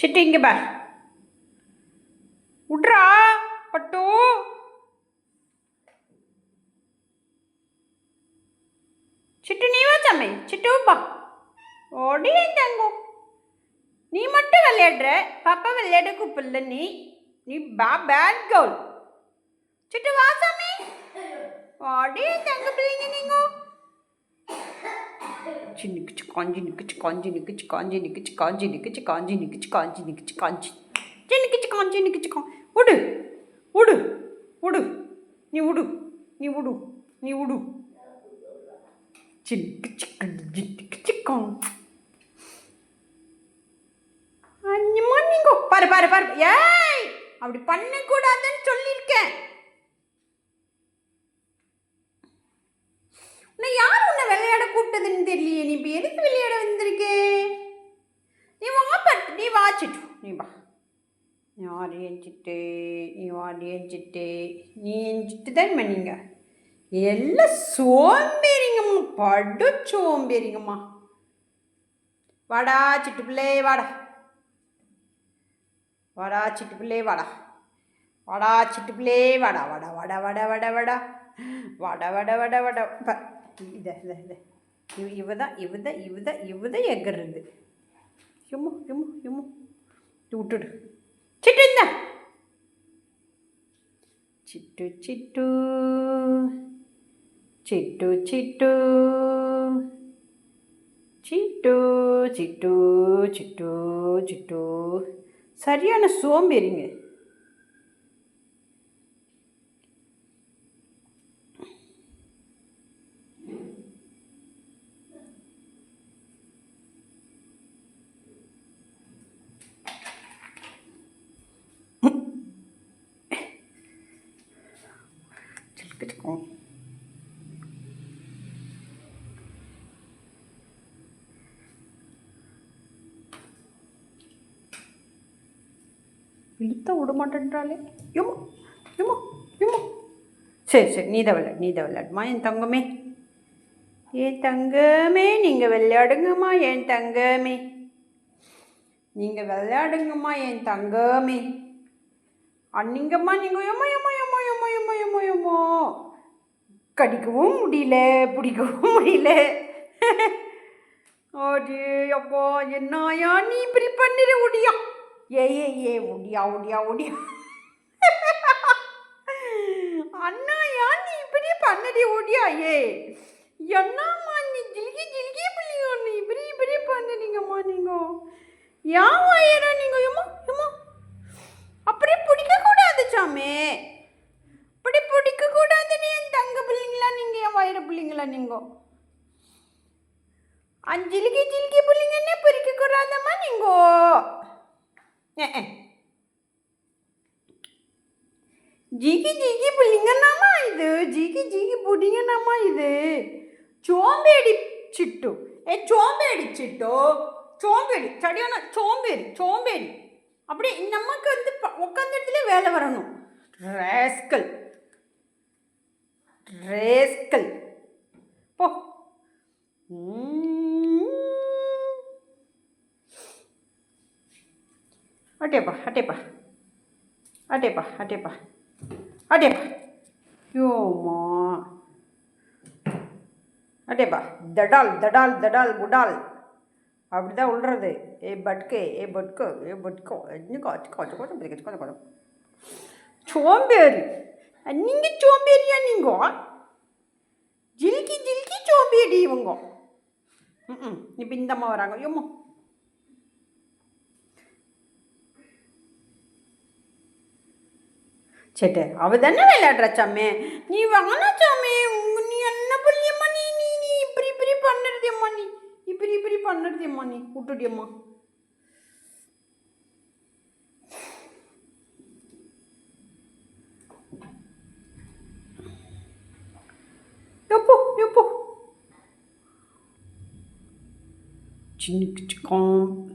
சிட்டு இங்கே பார். விட்றா பட்டு. சிட்டு நீ வா சாமி சிட்டு பா ஓடி என் நீ மட்டும் விளையாடுற பாப்பா விளையாட கூப்பிடல நீ. நீ பா பேட் கேர்ள் சிட்டு வா சாமி. ஓடி தங்க பிள்ளைங்க நீங்க நிக்கிச்சு காஞ்சி நிக்கிச்சு காஞ்சி நிக்கிச்சு காஞ்சி நிக்கிச்சு காஞ்சி நிக்கிச்சு காஞ்சி நிக்கிச்சு காஞ்சி நிக்கிச்சு காஞ்சி நிக்கிச்சு காஞ்சி நிக்கிச்சு கா உடு உடு உடு நீ உடு நீ உடு நீ உடு சின்னுக்குச்சு கஞ்சி நிக்குச்சு பாரு பாரு பாரு ஏய் அப்படி பண்ணக்கூடாதுன்னு சொல்லியிருக்கேன் நான் யார் உன்னை விளையாட கூப்பிட்டதுன்னு தெரியலையே. நீ இப்போ எதுக்கு விளையாட வந்திருக்கே? நீ வாப்பட் நீ வாச்சிட்டு நீ வா. நீ ஆடி எஞ்சிட்டு நீ ஆடி எஞ்சிட்டு நீ எஞ்சிட்டு தான் பண்ணீங்க எல்லாம் சோம்பேறிங்கம்மா படு சோம்பேறிங்கம்மா. வாடா சிட்டு பிள்ளை வாடா. வாடா சிட்டு பிள்ளை வாடா. வாடா சிட்டு பிள்ளை வாடா வாடா வாடா வாடா வாடா வாடா. வட வட வட வட. இதை இதை இதை. இவ இவ தான் இவ தான் இவ தான் இவ தான் எகிறது. எம்மோ எம்மோ எம்மோ. விட்டுடு. சிட்டு இந்த. சிட்டு சிட்டு. சிட்டு சிட்டு. சிட்டு சிட்டு சிட்டு சிட்டு. சரியான சோம்பேறிங்க. சிலுக்கிச்சுக்கோம் இழுத்த விட மாட்டேன்றாலே எம்மோ எம்மோ எம்மோ. சரி சரி நீ தான் விளையாடு நீ தான் விளையாடுமா என் தங்கமே? என் தங்கமே நீங்கள் விளையாடுங்கம்மா என் தங்கமே. நீங்கள் விளையாடுங்கம்மா என் தங்கமே. அன்னிங்கம்மா நீங்கள் எம்மோ எம்மோ எம்மோ எம்மோ எம்மோ கடிக்கவும் முடியல பிடிக்கவும் முடியல. அடே அப்பா என்னையா நீ இப்படி பண்ணிட முடியா ஏ ஏ ஏ ஒடியா ஒடியா ஒடியா அண்ணாயா நீ இப்படி பண்ணடி ஒடியா ஏ. என்னம்மா நீ ஜில்கி ஜில்கி பிள்ளைங்க நீ இப்படி இப்படி பண்ணுறீங்கம்மா நீங்கள் ஏன் வாயரா நீங்கள் ஏமா ஏமா அப்படி பிடிக்க கூடாது சாமி அப்படி பிடிக்க கூடாது நீ என் தங்க பிள்ளைங்களா நீங்கள் என் வயிறு பிள்ளைங்களா நீங்கள் அஞ்சிலிக்கு ஜிலிக்கி பிள்ளைங்கன்னே பிரிக்க கூடாதம்மா நீங்கோ? ஜிகி ஜிகி பிள்ளைங்கன்னாமா இது? ஜிகி ஜிகி புடிங்கன்னாமா இது? சோம்பேடி சிட்டு. ஏ சோம்பேடி சிட்டு. சோம்பேடி சரியான சோம்பேறி சோம்பேறி. அப்படி நமக்கு வந்து உட்காந்த இடத்துல வேலை வரணும். ரேஸ்கல். ரேஸ்கல். போ. அட்டேப்பா அட்டேப்பா. அட்டேப்பா அட்டேப்பா. அட்டேப்பா. யோமா அட்டேப்பா தடால் தடால் தடால் புடால் அப்படி தான் உள்றது ஏ பட்கு ஏ பட்கு ஏ பட்கோ. இன்னும் கொஞ்சம் காச்சு கொஞ்சம் கொஞ்சம் கொஞ்சம் கொஞ்சம் சோம்பேறி. நீங்கள் சோம்பேறியா நீங்கள் ஜில்கி ஜில் சோம்பேடி இவங்க. ம் இப்போ இந்த அம்மா வராங்க. ஏம்மா சேட்டு அவ தானே விளையாடுற சாமே? நீ வாங்கினா சாமே. உங்க நீ என்ன புள்ளியம்மா நீ நீ நீ இப்படி இப்படி பண்ணுறதேம்மா நீ. இப்படி இப்படி பண்ணுறதேம்மா நீ. விட்டுடியம்மா шинэ гом